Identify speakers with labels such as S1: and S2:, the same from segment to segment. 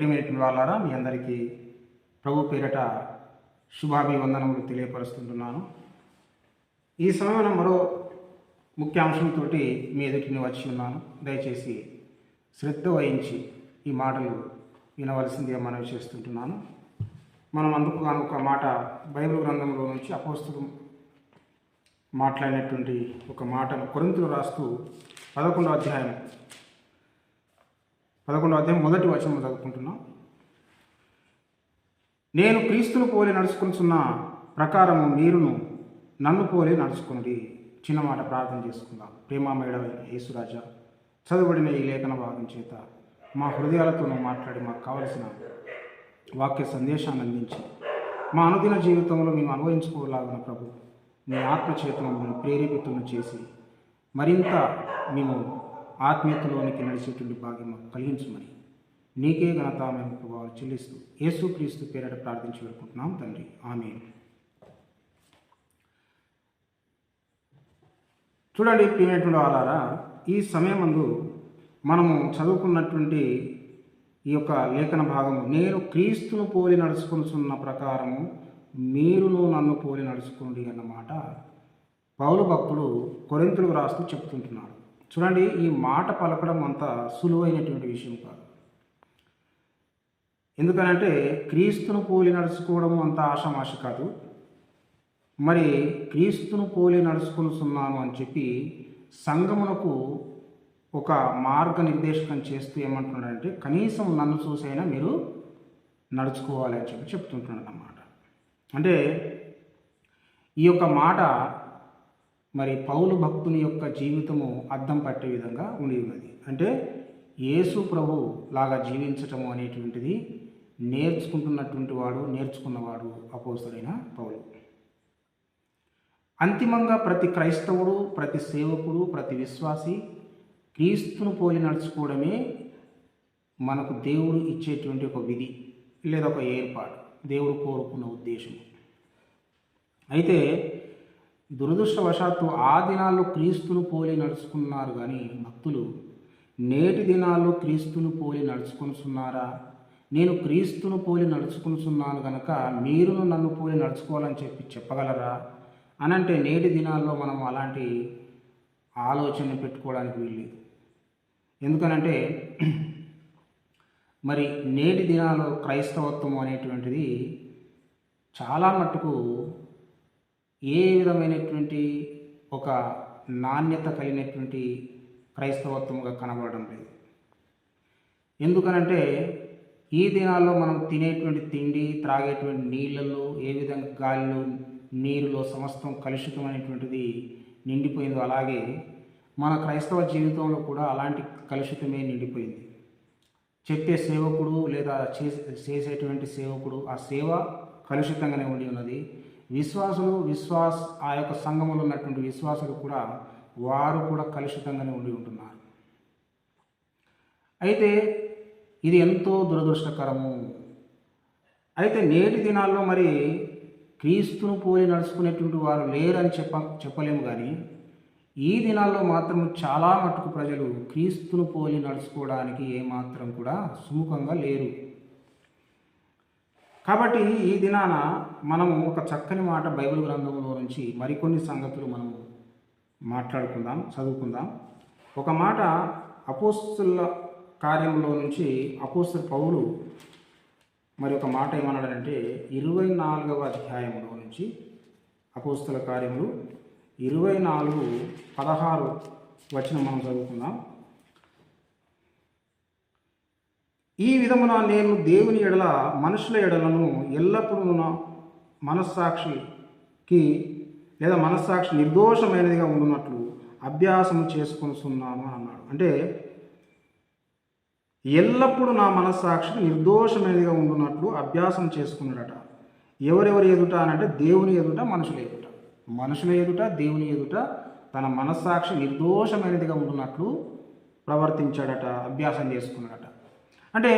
S1: ప్రియమైనటువంటి వాళ్ళారా మీ అందరికీ ప్రభు పేరట శుభాభివందనములు తెలియపరుస్తుంటున్నాను. ఈ సమయంలో మరో ముఖ్యాంశంతో మీ ఎదుటిని వచ్చి ఉన్నాను. దయచేసి శ్రద్ధ వహించి ఈ మాటలు వినవలసిందిగా మనవి చేస్తుంటున్నాను. మనం అందుకు ఒక మాట బైబిల్ గ్రంథంలో నుంచి అపోస్తులు మాట్లాడినటువంటి ఒక మాటను కొరింతలు రాస్తూ పదకొండో అధ్యాయం పదకొండో అధ్యాయం మొదటి వచనం చదువుకుంటున్నాం. నేను క్రీస్తును పోలి నడుచుకుంటున్న ప్రకారము మీరును నన్ను పోలి నడుచుకుని చిన్న మాట ప్రార్థన చేసుకుందాం. ప్రేమామేడ యేసురాజా చదువుబడిన ఈ లేఖన భాగం చేత మా హృదయాలతో మాట్లాడి మాకు కావలసిన వాక్య సందేశాన్ని అందించి మా అనుదిన జీవితంలో మేము అనుభవించుకోలాగిన ప్రభు మీ ఆత్మచేతను మేము ప్రేరేపితులను చేసి మరింత మేము ఆత్మీయతలోనికి నడిచేటువంటి భాగ్యం కలిగించమని నీకే ఘనత మేము ప్రభావాలు చెల్లిస్తూ యేసుక్రీస్తు పేరట ప్రార్థించి వేడుకుంటున్నాం తండ్రి. ఆమె చూడండి ప్రియమైనటువంటి వాళ్ళారా ఈ సమయమందు మనము చదువుకున్నటువంటి ఈ యొక్క లేఖన భాగము నేను క్రీస్తును పోలి నడుచుకుంటున్న ప్రకారము మీరును నన్ను పోలి నడుచుకోండి అన్నమాట పౌలు భక్తుడు కొరింతలు రాస్తూ చెప్తుంటున్నాడు. చూడండి ఈ మాట పలకడం అంత సులువైనటువంటి విషయం కాదు. ఎందుకనంటే క్రీస్తును పోలి నడుచుకోవడం అంత ఆషమాష కాదు. మరి క్రీస్తును పోలి నడుచుకునిస్తున్నాను అని చెప్పి సంగమునకు ఒక మార్గనిర్దేశకం చేస్తూ ఏమంటున్నాడంటే కనీసం నన్ను చూసైనా మీరు నడుచుకోవాలి అని చెప్పి చెప్తుంటున్నాడు అన్నమాట అంటే ఈ యొక్క మాట మరి పౌలు భక్తుని యొక్క జీవితము అద్దం పట్టే విధంగా ఉండి ఉన్నది. అంటే యేసు ప్రభు లాగా జీవించటము అనేటువంటిది నేర్చుకుంటున్నటువంటి వాడు నేర్చుకున్నవాడు అపోస్తుడైన పౌలు. అంతిమంగా ప్రతి క్రైస్తవుడు ప్రతి సేవకుడు ప్రతి విశ్వాసి క్రీస్తును పోలి నడుచుకోవడమే మనకు దేవుడు ఇచ్చేటువంటి ఒక విధి లేదా ఒక ఏర్పాటు. దేవుడు కోరుకున్న ఉద్దేశం అయితే దురదృష్టవశాత్తు ఆ దినాల్లో క్రీస్తును పోలి నడుచుకున్నారు కానీ భక్తులు నేటి దినాల్లో క్రీస్తును పోలి నడుచుకుంటున్నారా నేను క్రీస్తును పోలి నడుచుకునిసున్నాను కనుక మీరును నన్ను పోలి నడుచుకోవాలని చెప్పి చెప్పగలరా? అని అంటే నేటి దినాల్లో మనం అలాంటి ఆలోచన పెట్టుకోవడానికి వీల్లేదు. ఎందుకనంటే మరి నేటి దినాల్లో క్రైస్తవత్వం అనేటువంటిది చాలా మట్టుకు ఏ విధమైనటువంటి ఒక నాణ్యత కలిగినటువంటి క్రైస్తవత్వంగా కనబడడం లేదు. ఎందుకనంటే ఈ దినాల్లో మనం తినేటువంటి తిండి త్రాగేటువంటి నీళ్ళల్లో ఏ విధంగా గాలిలో నీరులో సమస్తం కలుషితమైనటువంటిది నిండిపోయిందో అలాగే మన క్రైస్తవ జీవితంలో కూడా అలాంటి కలుషితమే నిండిపోయింది. చెప్పే సేవకుడు లేదా చేసే చేసేటువంటి సేవకుడు ఆ సేవ కలుషితంగానే ఉండి ఉన్నది. విశ్వాసులు విశ్వాస ఆ యొక్క సంఘంలో ఉన్నటువంటి విశ్వాసులు కూడా వారు కూడా కలుషితంగానే ఉండి ఉంటున్నారు. అయితే ఇది ఎంతో దురదృష్టకరము. అయితే నేటి దినాల్లో మరి క్రీస్తును పోలి నడుచుకునేటువంటి వారు లేరని చెప్ప చెప్పలేము కానీ ఈ దినాల్లో మాత్రం చాలా మటుకు ప్రజలు క్రీస్తును పోలి నడుచుకోవడానికి ఏమాత్రం కూడా సుముఖంగా లేరు. కాబట్టి ఈ దినాన మనము ఒక చక్కని మాట బైబిల్ గ్రంథంలో నుంచి మరికొన్ని సంగతులు మనము మాట్లాడుకుందాం చదువుకుందాం. ఒక మాట అపోస్తుల కార్యంలో నుంచి అపోస్తుల పౌలు మరి ఒక మాట ఏమన్నాడంటే ఇరవై నాలుగవ అధ్యాయంలో నుంచి అపోస్తుల కార్యములు ఇరవై నాలుగు పదహారు వచ్చిన మనం చదువుకుందాం. ఈ విధమున నేను దేవుని ఎడల మనుషుల ఎడలను ఎల్లప్పుడూ నా మనస్సాక్షికి లేదా మనస్సాక్షి నిర్దోషమైనదిగా ఉండునట్లు అభ్యాసం చేసుకొనిస్తున్నాను అని అన్నాడు. అంటే ఎల్లప్పుడూ నా మనస్సాక్షి నిర్దోషమైనదిగా ఉండునట్లు అభ్యాసం చేసుకున్నాడట. ఎవరెవరు ఎదుట అని అంటే దేవుని ఎదుట మనుషుల ఎదుట. మనుషుల ఎదుట దేవుని ఎదుట తన మనస్సాక్షి నిర్దోషమైనదిగా ఉండున్నట్లు ప్రవర్తించాడట అభ్యాసం చేసుకున్నాడట. అంటే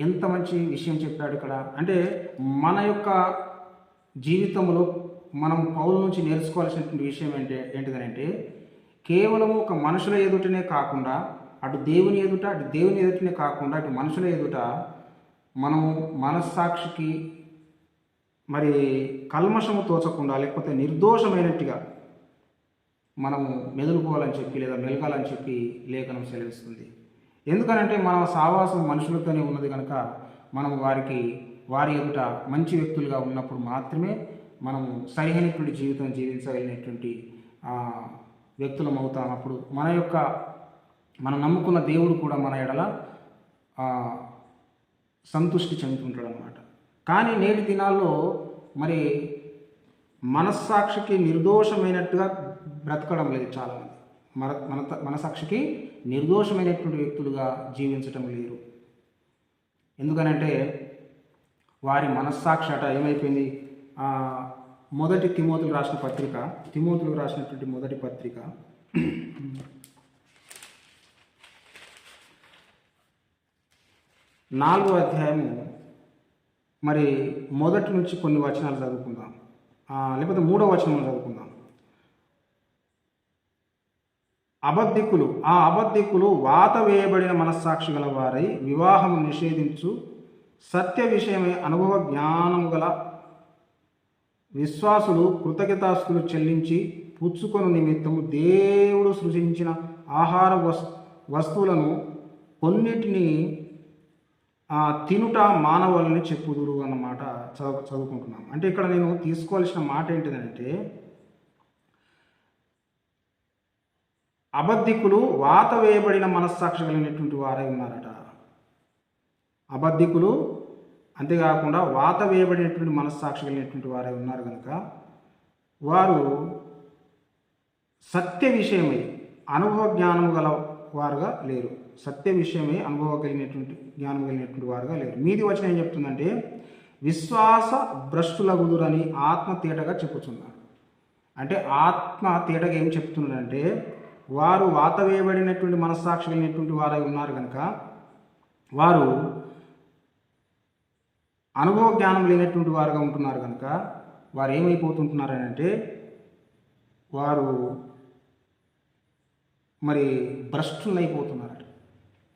S1: ఎంత మంచి విషయం చెప్పాడు ఇక్కడ. అంటే మన యొక్క జీవితంలో మనం పౌల నుంచి నేర్చుకోవాల్సినటువంటి విషయం ఏంటి ఏంటిదనంటే కేవలం ఒక మనుషుల ఎదుటనే కాకుండా అటు దేవుని ఎదుట అటు దేవుని ఎదుటనే కాకుండా అటు మనుషుల ఎదుట మనము మనస్సాక్షికి మరి కల్మషము తోచకుండా లేకపోతే నిర్దోషమైనట్టుగా మనము మెదులుకోవాలని చెప్పి లేదా మెలగాలని చెప్పి లేఖనం సెలవిస్తుంది. ఎందుకనంటే మన సావాసం మనుషులతోనే ఉన్నది కనుక మనం వారికి వారి ఎదుట మంచి వ్యక్తులుగా ఉన్నప్పుడు మాత్రమే మనము సరిహైనటువంటి జీవితం జీవించగలిగినటువంటి వ్యక్తులం అవుతామప్పుడు మన యొక్క మనం నమ్ముకున్న దేవుడు కూడా మన ఎడల సంతృష్టి చెందుతుంటాడు అనమాట కానీ నేటి దినాల్లో మరి మనస్సాక్షికి నిర్దోషమైనట్టుగా బ్రతకడం లేదు చాలామంది. మన మన మనసాక్షికి నిర్దోషమైనటువంటి వ్యక్తులుగా జీవించటం లేరు ఎందుకనంటే వారి మనస్సాక్షి అట ఏమైపోయింది? మొదటి తిమోతులు రాసిన పత్రిక తిమోతులు రాసినటువంటి మొదటి పత్రిక నాలుగో అధ్యాయము మరి మొదటి నుంచి కొన్ని వచనాలు చదువుకుందాం. లేకపోతే మూడో వచనం చదువుకుందాం. అబద్ధికులు ఆ అబద్ధికులు వాత వేయబడిన మనస్సాక్షి గల వారై వివాహము నిషేధించు సత్య విషయమై అనుభవ జ్ఞానము గల విశ్వాసులు కృతజ్ఞతాస్తులు చెల్లించి పుచ్చుకొను నిమిత్తము దేవుడు సృజించిన ఆహార వస్ వస్తువులను కొన్నిటిని తినుట మానవులని చెప్పుదురు అన్నమాట చదువు చదువుకుంటున్నాం అంటే ఇక్కడ నేను తీసుకోవాల్సిన మాట ఏంటిదంటే అబద్ధికులు వాత వేయబడిన మనస్సాక్షి కలిగినటువంటి వారై ఉన్నారట. అబద్ధికులు అంతేకాకుండా వాత వేయబడినటువంటి మనస్సాక్షి కలిగినటువంటి వారై ఉన్నారు కనుక వారు సత్య విషయమై అనుభవ జ్ఞానము గల వారుగా లేరు. సత్య విషయమై అనుభవ కలిగినటువంటి జ్ఞానం కలిగినటువంటి వారుగా లేరు. మీది వచ్చిన ఏం చెప్తుందంటే విశ్వాస భ్రష్టులగుదురని ఆత్మ తేటగా చెప్పుతున్నారు అంటే ఆత్మ తేటగా ఏం చెప్తున్నాడంటే వారు వాత వేయబడినటువంటి మనస్సాక్షి కలిగినటువంటి వారై ఉన్నారు కనుక వారు అనుభవ జ్ఞానం లేనటువంటి వారుగా ఉంటున్నారు కనుక వారు ఏమైపోతుంటున్నారు అని అంటే వారు మరి భ్రష్టులు అయిపోతున్నారట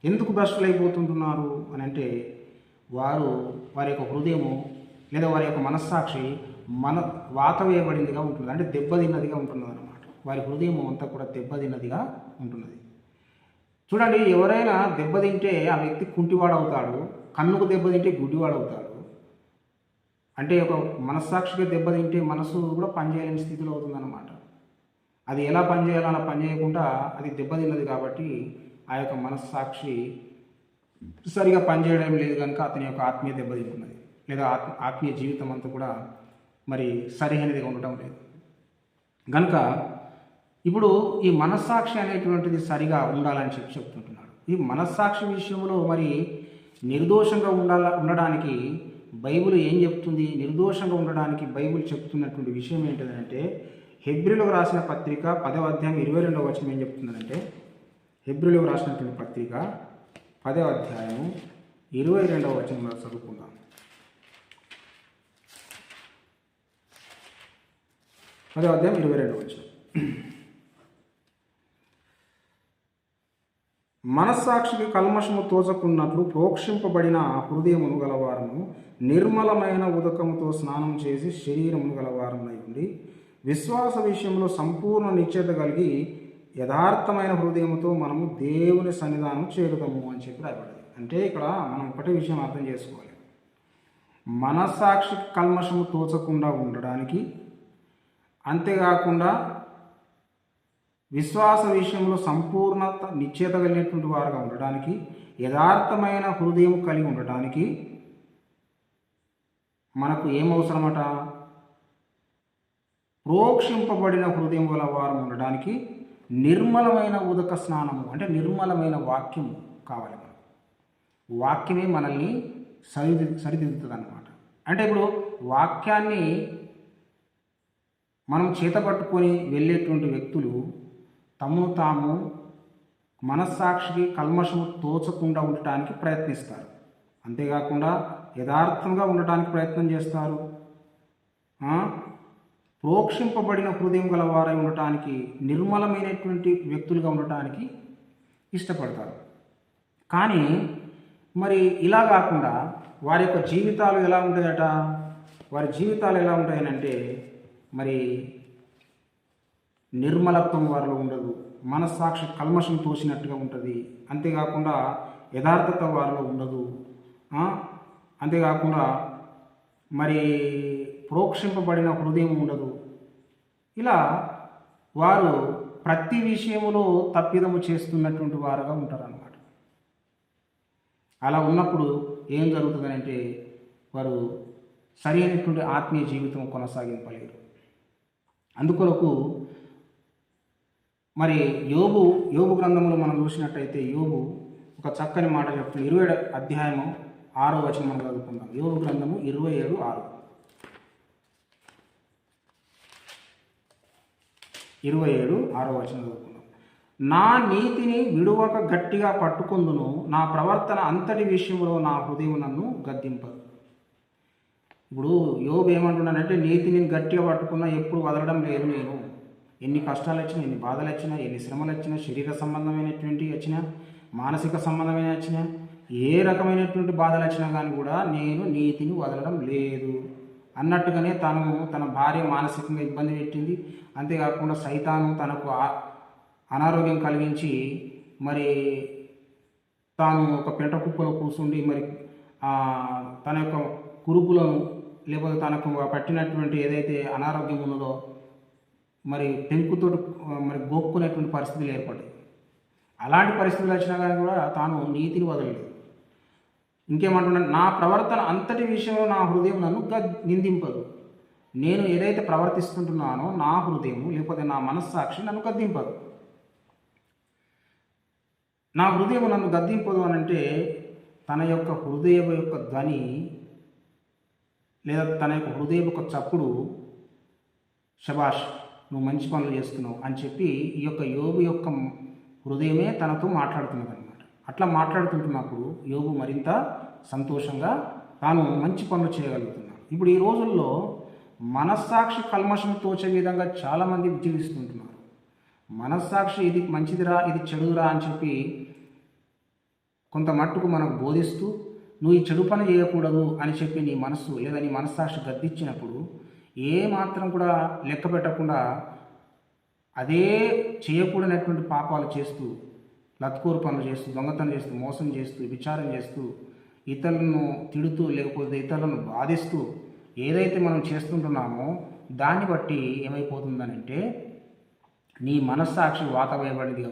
S1: ఎందుకు భ్రష్టులు అయిపోతుంటున్నారు అని అంటే వారు వారి యొక్క హృదయము లేదా వారి యొక్క మనస్సాక్షి మన వాత వేయబడిందిగా ఉంటుంది అంటే దెబ్బతిన్నదిగా ఉంటుంది వారి హృదయం అంతా కూడా దెబ్బతిన్నదిగా ఉంటున్నది. చూడండి ఎవరైనా దెబ్బతింటే ఆ వ్యక్తి కుంటివాడవుతాడు కన్నుకు దెబ్బతింటే గుడ్డివాడవుతాడు. అంటే ఒక మనస్సాక్షిగా దెబ్బతింటే మనసు కూడా పనిచేయలేని స్థితిలో అవుతుందన్నమాట. అది ఎలా పనిచేయాలో అలా పనిచేయకుండా అది దెబ్బతిన్నది కాబట్టి ఆ యొక్క మనస్సాక్షి సరిగా పనిచేయడం లేదు కనుక అతని యొక్క ఆత్మీయ దెబ్బతింటున్నది. లేదా ఆత్మ ఆత్మీయ జీవితం అంతా కూడా మరి సరైనదిగా ఉండటం లేదు. కనుక ఇప్పుడు ఈ మనస్సాక్షి అనేటువంటిది సరిగా ఉండాలని చెప్పి చెప్తుంటున్నాడు. ఈ మనస్సాక్షి విషయంలో మరి నిర్దోషంగా ఉండాల ఉండడానికి బైబిల్ ఏం చెప్తుంది? నిర్దోషంగా ఉండడానికి బైబిల్ చెప్తున్నటువంటి విషయం ఏంటిదంటే హెబ్రిలో రాసిన పత్రిక పదవ అధ్యాయం ఇరవై రెండవ వచనం ఏం చెప్తుందంటే హెబ్రిలో రాసినటువంటి పత్రిక పదవ అధ్యాయం ఇరవై రెండవ వచనం చదువుకుందాం. పదవ అధ్యాయం ఇరవై రెండవ వచనం. మనస్సాక్షికి కల్మషము తోచకున్నట్లు ప్రోక్షింపబడిన హృదయమును గలవారము నిర్మలమైన ఉదకముతో స్నానం చేసి శరీరమును గలవారమై ఉండి విశ్వాస విషయంలో సంపూర్ణ నిశ్చయత కలిగి యథార్థమైన హృదయముతో మనము దేవుని సన్నిధానం చేరుదాము అని చెప్పి రాయబడింది. అంటే ఇక్కడ మనం ఒకటే విషయం అర్థం చేసుకోవాలి. మనస్సాక్షి కల్మషము తోచకుండా ఉండడానికి అంతేకాకుండా విశ్వాస విషయంలో సంపూర్ణత నిశ్చేత కలిగినటువంటి వారుగా ఉండడానికి యథార్థమైన హృదయం కలిగి ఉండటానికి మనకు ఏమవసరమట? ప్రోక్షింపబడిన హృదయం గల వారు ఉండడానికి నిర్మలమైన ఉదక స్నానము అంటే నిర్మలమైన వాక్యము కావాలి మనకు. వాక్యమే మనల్ని సరిది సరిదిద్దుతుంది అనమాట అంటే ఇప్పుడు వాక్యాన్ని మనం చేతపట్టుకొని వెళ్ళేటువంటి వ్యక్తులు తమను తాము మనస్సాక్షికి కల్మషం తోచకుండా ఉండటానికి ప్రయత్నిస్తారు. అంతేకాకుండా యథార్థంగా ఉండటానికి ప్రయత్నం చేస్తారు. ప్రోక్షింపబడిన హృదయం గలవారై ఉండటానికి నిర్మలమైనటువంటి వ్యక్తులుగా ఉండటానికి ఇష్టపడతారు. కానీ మరి ఇలా కాకుండా వారి యొక్క జీవితాలు ఎలా ఉంటాయట? వారి జీవితాలు ఎలా ఉంటాయనంటే మరి నిర్మలత్వం వారిలో ఉండదు. మనస్సాక్షి కల్మషం తోసినట్టుగా ఉంటుంది. అంతేకాకుండా యథార్థత వారిలో ఉండదు. అంతేకాకుండా మరి ప్రోక్షింపబడిన హృదయం ఉండదు. ఇలా వారు ప్రతి విషయంలో తప్పిదము చేస్తున్నటువంటి వారుగా ఉంటారన్నమాట. అలా ఉన్నప్పుడు ఏం జరుగుతుందంటే వారు సరైనటువంటి ఆత్మీయ జీవితం కొనసాగింపలేరు. అందుకొరకు మరి యోబు యోబు గ్రంథంలో మనం చూసినట్టయితే యోబు ఒక చక్కని మాట చెప్తుంది. ఇరవై అధ్యాయము ఆరో వచనం మనం చదువుకుందాం. యోగు గ్రంథము ఇరవై ఏడు ఆరు. ఇరవై ఏడు ఆరో వచనం చదువుకుందాం. నా నీతిని విడువక గట్టిగా పట్టుకుందును నా ప్రవర్తన అంతటి విషయంలో నా హృదయం నన్ను గద్దింపదు. ఇప్పుడు యోబు ఏమంటున్నానంటే నీతిని గట్టిగా పట్టుకున్నా ఎప్పుడు వదలడం లేదు నేను. ఎన్ని కష్టాలు వచ్చినా ఎన్ని బాధలు వచ్చినా ఎన్ని శ్రమలు వచ్చినా శరీర సంబంధమైనటువంటి వచ్చినా మానసిక సంబంధమైన వచ్చినా ఏ రకమైనటువంటి బాధలు వచ్చినా కానీ కూడా నేను నీతిని వదలడం లేదు. అన్నట్టుగానే తను తన భార్య మానసికంగా ఇబ్బంది పెట్టింది. అంతేకాకుండా సైతాను తనకు అనారోగ్యం కలిగించి మరి తాను ఒక పెంట కుప్పలో కూర్చుండి మరి తన యొక్క కురుపులను లేకపోతే తనకు పట్టినటువంటి ఏదైతే అనారోగ్యం ఉన్నదో మరి పెంకుతో మరి గోక్కునేటువంటి పరిస్థితులు ఏర్పడ్డాయి. అలాంటి పరిస్థితులు వచ్చినా కానీ కూడా తాను నీతిని వదలలేదు. ఇంకేమంటున్నాను నా ప్రవర్తన అంతటి విషయంలో నా హృదయం నన్ను నిందింపదు. నేను ఏదైతే ప్రవర్తిస్తుంటున్నానో నా హృదయం లేకపోతే నా మనస్సాక్షి నన్ను గద్దింపదు. నా హృదయం నన్ను గద్దింపదు అని అంటే తన యొక్క హృదయం యొక్క ధ్వని లేదా తన యొక్క హృదయం యొక్క చప్పుడు శబాష్ నువ్వు మంచి పనులు చేస్తున్నావు అని చెప్పి ఈ యొక్క యోగు యొక్క హృదయమే తనతో మాట్లాడుతున్నది అనమాట అట్లా మాట్లాడుతుంటున్నప్పుడు యోగు మరింత సంతోషంగా తాను మంచి పనులు చేయగలుగుతున్నాడు. ఇప్పుడు ఈ రోజుల్లో మనస్సాక్షి కల్మషం తోచే విధంగా చాలామంది జీవిస్తుంటున్నారు మనస్సాక్షి ఇది మంచిదిరా ఇది చెడురా అని చెప్పి కొంత మట్టుకు మనకు బోధిస్తూ నువ్వు ఈ చెడు పని చేయకూడదు అని చెప్పి నీ మనస్సు లేదా నీ మనస్సాక్షి గద్దించినప్పుడు ఏ మాత్రం కూడా లెక్క పెట్టకుండా అదే చేయకూడనటువంటి పాపాలు చేస్తూ లత్కూరు పనులు చేస్తూ దొంగతనం చేస్తూ మోసం చేస్తూ విచారం చేస్తూ ఇతరులను తిడుతూ లేకపోతే ఇతరులను బాధిస్తూ ఏదైతే మనం చేస్తుంటున్నామో దాన్ని బట్టి ఏమైపోతుందనంటే నీ మనస్సాక్షి వాత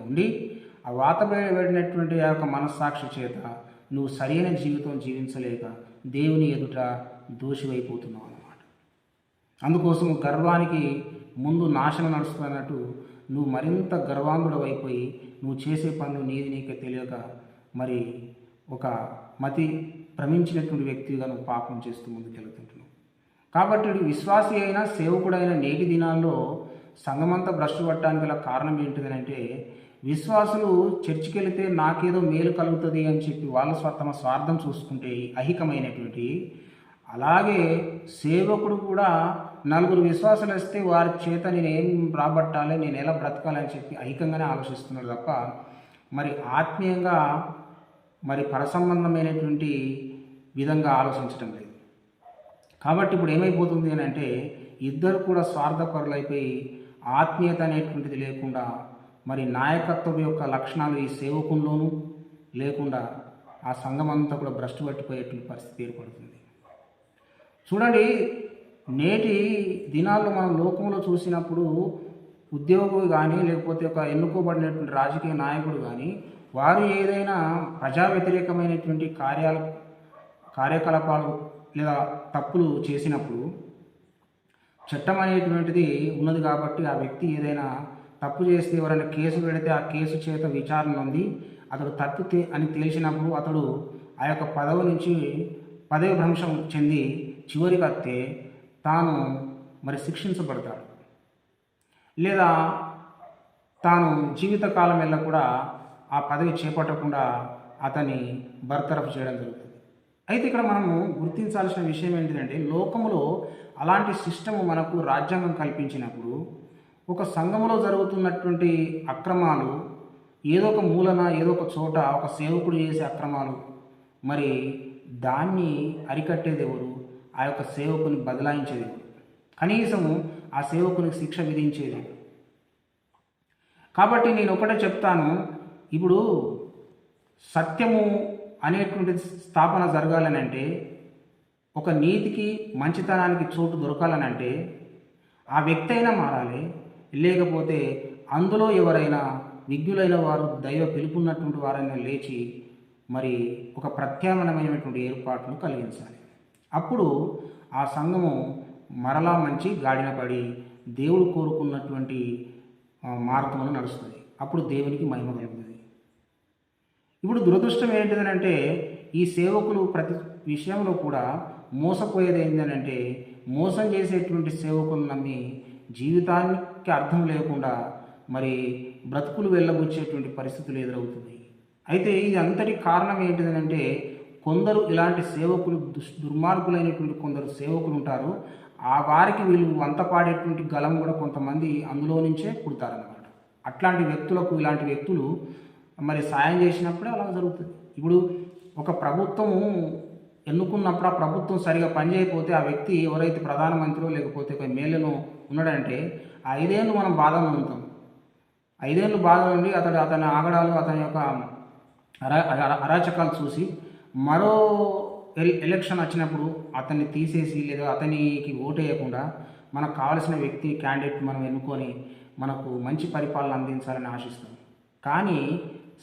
S1: ఉండి ఆ వాత వేయబడినటువంటి ఆ యొక్క మనస్సాక్షి చేత నువ్వు సరైన జీవితం జీవించలేక దేవుని ఎదుట దోషివైపోతున్నావు. అందుకోసం గర్వానికి ముందు నాశనం నడుస్తున్నట్టు నువ్వు మరింత గర్వాంగుడవైపోయి నువ్వు చేసే పనులు నీది నీకే తెలియక మరి ఒక మతి భ్రమించినటువంటి వ్యక్తిగా నువ్వు పాపం చేస్తూ ముందుకెళ్తుంటున్నావు కాబట్టి విశ్వాసి అయినా సేవకుడైన నేటి దినాల్లో సంఘమంతా భ్రష్టు పట్టడానికి గల కారణం ఏంటిదనంటే విశ్వాసులు చర్చికి వెళితే నాకేదో మేలు కలుగుతుంది అని చెప్పి వాళ్ళ తమ స్వార్థం చూసుకుంటే అహికమైనటువంటి అలాగే సేవకుడు కూడా నలుగురు విశ్వాసాలు వస్తే వారి చేత నేను ఏం రాబట్టాలి నేను ఎలా బ్రతకాలి అని చెప్పి ఐకంగానే ఆలోచిస్తున్నాడు తప్ప మరి ఆత్మీయంగా మరి పరసంబంధమైనటువంటి విధంగా ఆలోచించడం లేదు. కాబట్టి ఇప్పుడు ఏమైపోతుంది అని అంటే ఇద్దరు కూడా స్వార్థపరులైపోయి ఆత్మీయత అనేటువంటిది లేకుండా మరి నాయకత్వం యొక్క లక్షణాలు ఈ సేవకుల్లోనూ లేకుండా ఆ సంఘమంతా కూడా భ్రష్టు పట్టిపోయేటువంటి పరిస్థితి ఏర్పడుతుంది. చూడండి నేటి దినాల్లో మనం లోకంలో చూసినప్పుడు ఉద్యోగులు కానీ లేకపోతే ఒక ఎన్నుకోబడినటువంటి రాజకీయ నాయకుడు కానీ వారు ఏదైనా ప్రజా వ్యతిరేకమైనటువంటి కార్యాల కార్యకలాపాలు లేదా తప్పులు చేసినప్పుడు చట్టం అనేటువంటిది ఉన్నది కాబట్టి ఆ వ్యక్తి ఏదైనా తప్పు చేస్తే ఎవరైనా కేసు పెడితే ఆ కేసు చేత విచారణ ఉంది. అతడు తప్పు అని తెలిసినప్పుడు అతడు ఆ యొక్క పదవి నుంచి పదవి భ్రంశం చెంది చివరికి అత్తే తాను మరి శిక్షించబడతాడు. లేదా తాను జీవితకాలం వెళ్ళ కూడా ఆ పదవి చేపట్టకుండా అతన్ని బర్తరఫ్ చేయడం జరుగుతుంది. అయితే ఇక్కడ మనము గుర్తించాల్సిన విషయం ఏంటిదంటే లోకములో అలాంటి సిస్టము మనకు రాజ్యాంగం కల్పించినప్పుడు ఒక సంఘములో జరుగుతున్నటువంటి అక్రమాలు ఏదో ఒక మూలన ఏదో ఒక చోట ఒక సేవకుడు చేసే అక్రమాలు మరి దాన్ని అరికట్టేది ఎవరు? ఆ యొక్క సేవకుని బదలాయించేది. కనీసము ఆ సేవకునికి శిక్ష విధించేది. కాబట్టి నేను ఒకటే చెప్తాను. ఇప్పుడు సత్యము అనేటువంటి స్థాపన జరగాలని అంటే ఒక నీతికి మంచితనానికి చోటు దొరకాలనంటే ఆ వ్యక్తి అయినా మారాలి. లేకపోతే అందులో ఎవరైనా విజ్ఞులైన వారు దైవ పిలుపున్నటువంటి వారైనా లేచి మరి ఒక ప్రత్యామ్నాయమైనటువంటి ఏర్పాట్లు కలిగించాలి. అప్పుడు ఆ సంఘము మరలా మంచి గాడిన పడి దేవుడు కోరుకున్నటువంటి ఆ, మార్గమును నడుస్తుంది. అప్పుడు దేవునికి మహిమ కలుగుతుంది. ఇప్పుడు దురదృష్టం ఏంటిదనంటే ఈ సేవకులు ప్రతి విషయంలో కూడా మోసపోయేది ఏంటంటే మోసం చేసేటువంటి సేవకులను నమ్మి జీవితానికి అర్థం లేకుండా మరి బ్రతుకులు వెళ్ళబుచ్చేటువంటి పరిస్థితులు ఎదురవుతుంది అయితే ఇది అంతటి కారణం ఏంటిదనంటే కొందరు ఇలాంటి సేవకులు దుష్ దుర్మార్గులైనటువంటి కొందరు సేవకులు ఉంటారు ఆ వారికి వీళ్ళు వంత పాడేటువంటి గలం కూడా కొంతమంది అందులో నుంచే పుడతారన్నమాట. అట్లాంటి వ్యక్తులకు ఇలాంటి వ్యక్తులు మరి సాయం చేసినప్పుడే అలా జరుగుతుంది. ఇప్పుడు ఒక ప్రభుత్వము ఎన్నుకున్నప్పుడు ఆ ప్రభుత్వం సరిగా పనిచేయకపోతే ఆ వ్యక్తి ఎవరైతే ప్రధానమంత్రిలో లేకపోతే ఒక ఎమ్మెల్యేను ఉన్నాడంటే ఆ ఐదేళ్ళు మనం బాధలో ఉంటాం. ఐదేళ్ళు బాధ నుండి అతడు అతని ఆగడాలు అతని యొక్క అరా అరా- అరాచకాలు చూసి మరో ఎల్- ఎలక్షన్ వచ్చినప్పుడు అతన్ని తీసేసి లేదా అతనికి ఓటు వేయకుండా మనకు కావాల్సిన వ్యక్తి క్యాండిడేట్ మనం ఎన్నుకొని మనకు మంచి పరిపాలన అందించాలని ఆశిస్తాం కానీ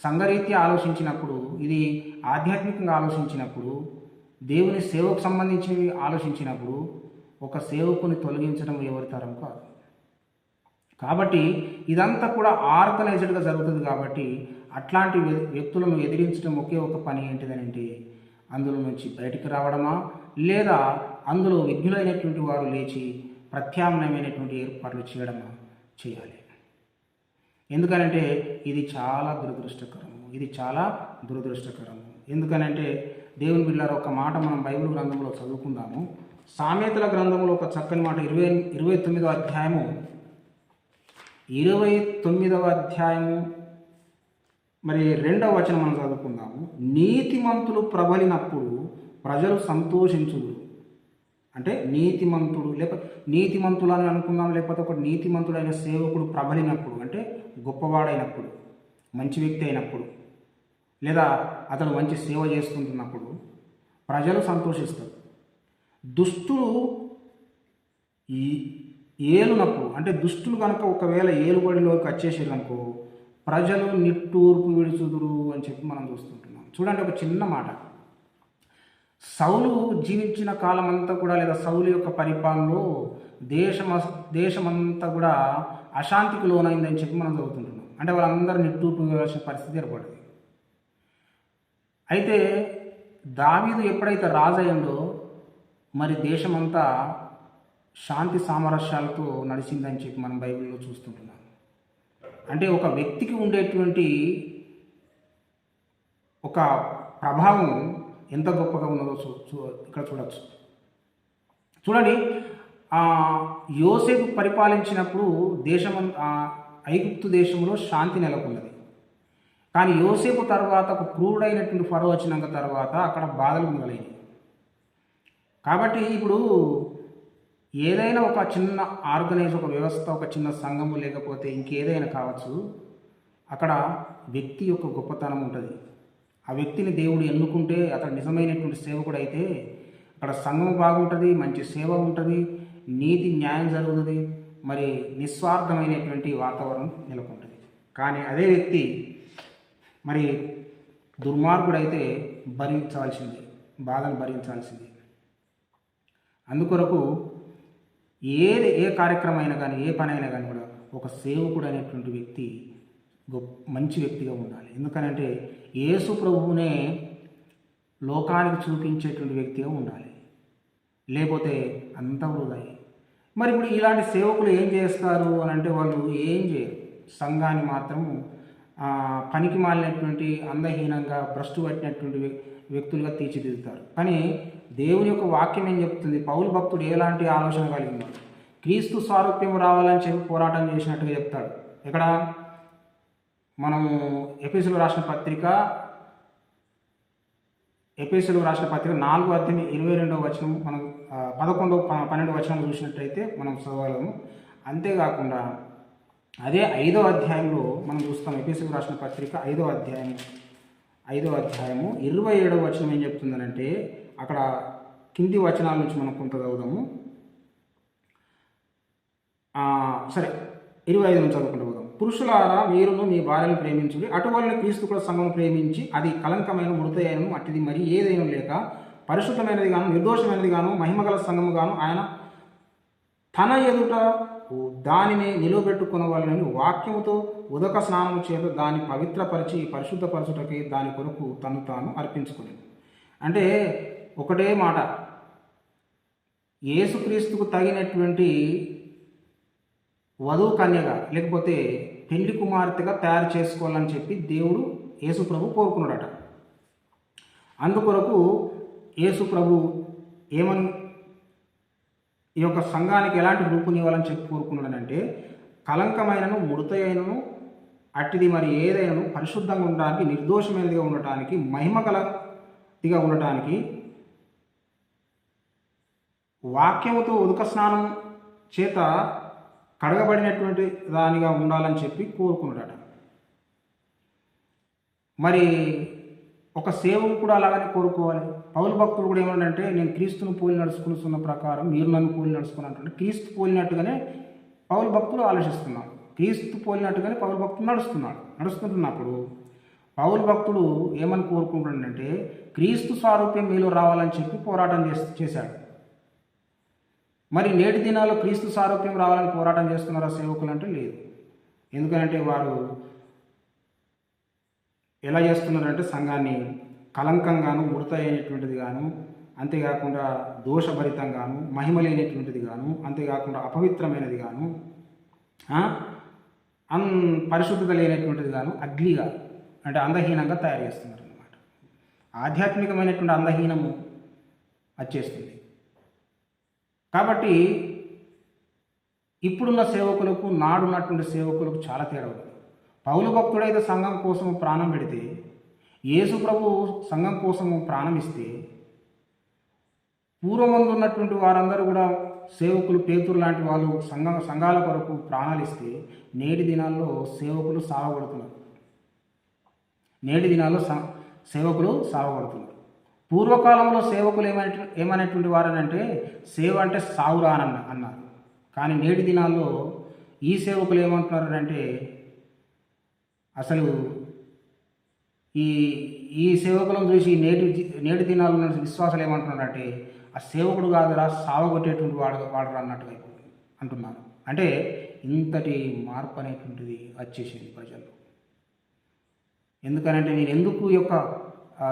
S1: సంఘరీత్యా ఆలోచించినప్పుడు ఇది ఆధ్యాత్మికంగా ఆలోచించినప్పుడు దేవుని సేవకు సంబంధించి ఆలోచించినప్పుడు ఒక సేవకుని తొలగించడం ఎవరి తరం కాదు. కాబట్టి ఇదంతా కూడా ఆర్గనైజ్డ్గా జరుగుతుంది కాబట్టి అట్లాంటి వ్యక్తులను ఎదిరించడం ఒకే ఒక పని ఏంటిదనంటే అందులో నుంచి బయటికి రావడమా? లేదా అందులో విఘ్నులైనటువంటి వారు లేచి ప్రత్యామ్నాయమైనటువంటి ఏర్పాట్లు చేయడమా? చేయాలి. ఎందుకనంటే ఇది చాలా దురదృష్టకరము ఇది చాలా దురదృష్టకరము. ఎందుకనంటే దేవుని బిళ్ళారు ఒక మాట మనం బైబిల్ గ్రంథంలో చదువుకుందాము. సామెతల గ్రంథంలో ఒక చక్కని మాట ఇరవై ఇరవై తొమ్మిదో అధ్యాయము. ఇరవై తొమ్మిదవ అధ్యాయము మరి రెండవ వచనం మనం చదువుకుందాము. నీతిమంతులు ప్రబలినప్పుడు ప్రజలు సంతోషించుదురు. అంటే నీతిమంతుడు లేక నీతిమంతులు అని అనుకుందాం లేకపోతే ఒక నీతిమంతుడైన సేవకుడు ప్రబలినప్పుడు అంటే గొప్పవాడైనప్పుడు మంచి వ్యక్తి అయినప్పుడు లేదా అతను మంచి సేవ చేసుకుంటున్నప్పుడు ప్రజలు సంతోషిస్తారు. దుష్టులు ఈ ఏలునప్పుడు అంటే దుష్టులు కనుక ఒకవేళ ఏలుబడిలోకి వచ్చేసారు అనుకో ప్రజలు నిట్టూర్పు విడుచుదురు అని చెప్పి మనం చూస్తుంటున్నాం. చూడండి ఒక చిన్న మాట. సౌలు జీవించిన కాలం అంతా కూడా లేదా సౌలు యొక్క పరిపాలనలో దేశం దేశమంతా కూడా అశాంతికి లోనైందని చెప్పి మనం చదువుతుంటున్నాం. అంటే వాళ్ళందరూ నిట్టూర్పు వేయాల్సిన పరిస్థితి ఏర్పడింది. అయితే దావీదు ఎప్పుడైతే రాజయ్యంలో మరి దేశమంతా శాంతి సామరస్యాలతో నడిచిందని చెప్పి మనం బైబిల్లో చూస్తుంటున్నాం. అంటే ఒక వ్యక్తికి ఉండేటువంటి ఒక ప్రభావం ఎంత గొప్పగా ఉన్నదో చూ చూ- ఇక్కడ చూడవచ్చు చూడండి యోసేపు పరిపాలించినప్పుడు దేశం ఐగుప్తు దేశంలో శాంతి నెలకొన్నది. కానీ యోసేపు తర్వాత ఒక క్రూరుడైనటువంటి ఫరో వచ్చినాక తర్వాత అక్కడ బాధలు మొదలైనవి. కాబట్టి ఇప్పుడు ఏదైనా ఒక చిన్న ఆర్గనైజ్ ఒక వ్యవస్థ ఒక చిన్న సంఘము లేకపోతే ఇంకేదైనా కావచ్చు అక్కడ వ్యక్తి యొక్క గొప్పతనం ఉంటుంది. ఆ వ్యక్తిని దేవుడు ఎన్నుకుంటే అతడు నిజమైనటువంటి సేవకుడు అయితే అక్కడ సంఘం బాగుంటుంది మంచి సేవ ఉంటుంది నీతి న్యాయం జరుగుతుంది మరి నిస్వార్థమైనటువంటి వాతావరణం నెలకొంటుంది. కానీ అదే వ్యక్తి మరి దుర్మార్గుడైతే భరించాల్సింది బాధను భరించాల్సింది. అందుకొరకు ఏది ఏ కార్యక్రమం అయినా కానీ ఏ పని అయినా కానీ కూడా ఒక సేవకుడు అనేటువంటి వ్యక్తి గొప్ప మంచి వ్యక్తిగా ఉండాలి. ఎందుకనంటే యేసు ప్రభువునే లోకానికి చూపించేటువంటి వ్యక్తిగా ఉండాలి. లేకపోతే అంత వృధాయి మరి ఇప్పుడు ఇలాంటి సేవకులు ఏం చేస్తారు అని అంటే వాళ్ళు ఏం చేయరు. సంఘాన్ని మాత్రం పనికి మాలినటువంటి అందహీనంగా భ్రష్టు పట్టినటువంటి వ్యక్తులుగా తీర్చిదిద్దుతారు. కానీ దేవుని యొక్క వాక్యం ఏం చెప్తుంది? పౌలు భక్తుడు ఎలాంటి ఆలోచన కలిగి ఉన్నాడు? క్రీస్తు స్వారూప్యం రావాలని చెప్పి పోరాటం చేసినట్టుగా చెప్తాడు. ఇక్కడ మనము ఎపిసులు రాసిన పత్రిక ఎపిసులు రాసిన పత్రిక నాలుగు అధ్యాయం ఇరవై రెండవ వచనం మనం పదకొండవ ప- పన్నెండవ వచనం చూసినట్టయితే మనం చదవగలము. అంతేకాకుండా అదే ఐదో అధ్యాయంలో మనం చూస్తాం ఎపిసులు రాసిన పత్రిక ఐదో అధ్యాయం ఐదో అధ్యాయము ఇరవై ఏడవ వచనం ఏం చెప్తుందనంటే అక్కడ కింది వచనాల నుంచి మనం కొంత చదువుదాము. సరే ఇరవై ఐదు నుంచి చదువుకుంటూ పోదాం. పురుషులారా వీరును మీ భార్యను ప్రేమించుడి అటువల్ల క్రీస్తు కూడా సంఘం ప్రేమించి అది కలంకమైన మృతయను అట్టిది మరి ఏదైనా లేక పరిశుద్ధమైనది గాను నిర్దోషమైనది గాను మహిమగల సంఘము గాను ఆయన తన ఎదుట దానిని నిలువబెట్టుకున్న వాళ్ళని వాక్యముతో ఉదక స్నానము చేత దాన్ని పవిత్రపరిచి పరిశుద్ధపరచుటకి దాని కొరకు తను తాను అర్పించుకుని అంటే ఒకటే మాట. యేసుక్రీస్తుకు తగినటువంటి వధువు కన్యగా లేకపోతే పెళ్ళి కుమార్తెగా తయారు చేసుకోవాలని చెప్పి దేవుడు యేసు ప్రభు కోరుకున్నాడట. అందుకొరకు యేసు ప్రభు ఏమని ఈ యొక్క సంఘానికి ఎలాంటి రూపునివ్వాలని చెప్పి కోరుకున్నాడంటే కలంకమైనను ముడతైనను అట్టిది మరి ఏదైనాను పరిశుద్ధంగా ఉండడానికి నిర్దోషమైనదిగా ఉండటానికి మహిమ కలదిగా ఉండటానికి వాక్యముతో ఉదక స్నానం చేత కడగబడినటువంటి దానిగా ఉండాలని చెప్పి కోరుకున్నాడట. మరి ఒక సేవకు కూడా అలాగనే కోరుకోవాలి. పౌరు భక్తులు కూడా ఏమంటే నేను క్రీస్తును పోలి నడుచుకున్న ప్రకారం మీరు నన్ను పోలి నడుచుకుని అంటుంటే క్రీస్తు పోలినట్టుగానే పౌరు భక్తులు ఆలోచిస్తున్నారు క్రీస్తు పోలినట్టుగానే పౌరు భక్తులు నడుస్తున్నాడు నడుస్తుంటున్నప్పుడు పౌరు భక్తుడు ఏమని కోరుకుంటుండంటే క్రీస్తు స్వారూప్యం మీలో రావాలని చెప్పి పోరాటం చేశాడు. మరి నేటి దినాల్లో క్రీస్తు సారూప్యం రావాలని పోరాటం చేస్తున్నారా సేవకులు అంటే లేదు. ఎందుకంటే వారు ఎలా చేస్తున్నారంటే సంఘాన్ని కలంకంగాను మృత అయినటువంటిది గాను అంతేకాకుండా దోషభరితంగాను మహిమ లేనటువంటిది గాను అంతేకాకుండా అపవిత్రమైనది గాను అన్ పరిశుద్ధత లేనటువంటిది గాను అగ్నిగా అంటే అందహీనంగా తయారు చేస్తున్నారు అన్నమాట ఆధ్యాత్మికమైనటువంటి అందహీనము వచ్చేస్తుంది కాబట్టి ఇప్పుడున్న సేవకులకు నాడున్నటువంటి సేవకులకు చాలా తేడా ఉంది. పౌలు భక్తుడైతే సంఘం కోసం ప్రాణం పెడితే యేసు ప్రభు సంఘం కోసము ప్రాణం ఇస్తే పూర్వమందు ఉన్నటువంటి వారందరూ కూడా సేవకులు పేతురు లాంటి వాళ్ళు సంఘ సంఘాల కొరకు ప్రాణాలు ఇస్తే నేటి దినాల్లో సేవకులు సావగొడుతున్నారు. నేటి దినాల్లో స- సేవకులు సావగొడుతున్నారు. పూర్వకాలంలో సేవకులు ఏమనే ఏమైనటువంటి వారనంటే సేవ అంటే సావురా అన్న- అన్నారు. కానీ నేటి దినాల్లో ఈ సేవకులు ఏమంటున్నారంటే అసలు ఈ ఈ సేవకులను చూసి నేటి నేటి దినాల్లో ఉన్న విశ్వాసాలు ఏమంటున్నారంటే ఆ సేవకుడు కాదురా సావగొట్టేటువంటి వాడు వాడరా అన్నట్టుగా అంటున్నారు. అంటే ఇంతటి మార్పు అనేటువంటిది వచ్చేసింది ప్రజల్లో. ఎందుకనంటే నేను ఎందుకు యొక్క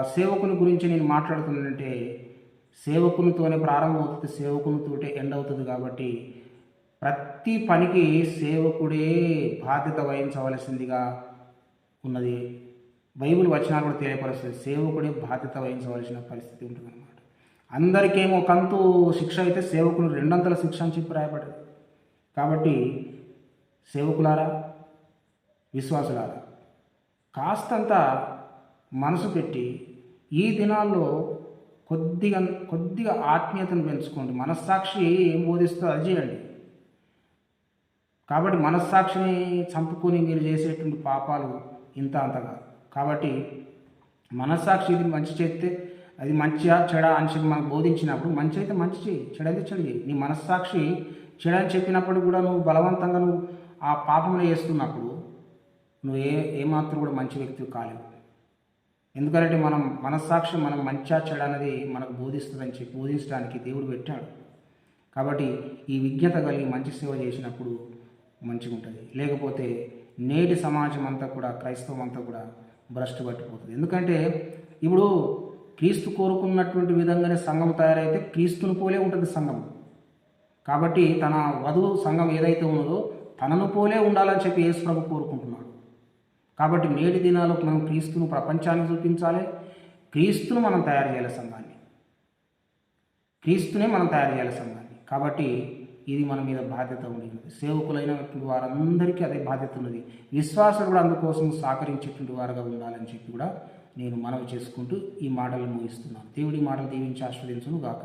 S1: సేవకుని గురించి నేను మాట్లాడుతున్నానంటే సేవకునితోనే ప్రారంభమవుతుంది సేవకునితోటే ఎండ్ అవుతుంది కాబట్టి ప్రతి పనికి సేవకుడే బాధ్యత వహించవలసిందిగా ఉన్నది. బైబిల్ వచనాలు కూడా తెలియపరుస్తుంది. సేవకుడే బాధ్యత వహించవలసిన పరిస్థితి ఉంటుందన్నమాట. అందరికేమో కంతు శిక్ష అయితే సేవకులు రెండంతల శిక్ష అని చెప్పి రాయబడింది కాబట్టి సేవకులారా విశ్వాసులారా కాస్తంత మనసు పెట్టి ఈ దినాల్లో కొద్దిగా కొద్దిగా ఆత్మీయతను పెంచుకోండి. మనస్సాక్షి ఏం బోధిస్తుందో అది చేయండి. కాబట్టి మనస్సాక్షిని చంపుకొని మీరు చేసేటువంటి పాపాలు ఇంత అంతగా. కాబట్టి మనస్సాక్షి ఇది మంచి చేస్తే అది మంచిగా చెడ అని చెప్పి మనకు బోధించినప్పుడు మంచి అయితే మంచి చేయి చెడ అయితే చెడు చేయి నీ మనస్సాక్షి చెడ అని చెప్పినప్పుడు కూడా నువ్వు బలవంతంగా నువ్వు ఆ పాపములు చేస్తున్నప్పుడు నువ్వు ఏ ఏమాత్రం కూడా మంచి వ్యక్తి కాలేవు. ఎందుకంటే మనం మనస్సాక్షి మనం మంచిగా చెడ అనేది మనకు బోధిస్తుందని చెప్పి బోధించడానికి దేవుడు పెట్టాడు. కాబట్టి ఈ విజ్ఞత కలిగి మంచి సేవ చేసినప్పుడు మంచిగా ఉంటుంది లేకపోతే నేటి సమాజం అంతా కూడా క్రైస్తవం అంతా కూడా భ్రష్టు పట్టిపోతుంది. ఎందుకంటే ఇప్పుడు క్రీస్తు కోరుకున్నటువంటి విధంగానే సంఘం తయారైతే క్రీస్తును పోలే ఉంటుంది సంఘం. కాబట్టి తన వధువు సంఘం ఏదైతే ఉన్నదో తనను పోలే ఉండాలని చెప్పి యేసు ప్రభు కోరుకుంటున్నాడు. కాబట్టి నేటి దినాల్లో మనం క్రీస్తును ప్రపంచానికి చూపించాలి. క్రీస్తును మనం తయారు చేయాలి సంఘాన్ని. క్రీస్తునే మనం తయారు చేయాలి సంఘాన్ని. కాబట్టి ఇది మన మీద బాధ్యత ఉంది సేవకులైన వారందరికీ అదే బాధ్యత ఉన్నది. విశ్వాసులు కూడా అందుకోసం సహకరించేటువంటి వారుగా ఉండాలని చెప్పి కూడా నేను మనవి చేసుకుంటూ ఈ మాటలు ముగిస్తున్నాను. దేవుడి మాటలు దీవించి ఆస్వాదించును గాక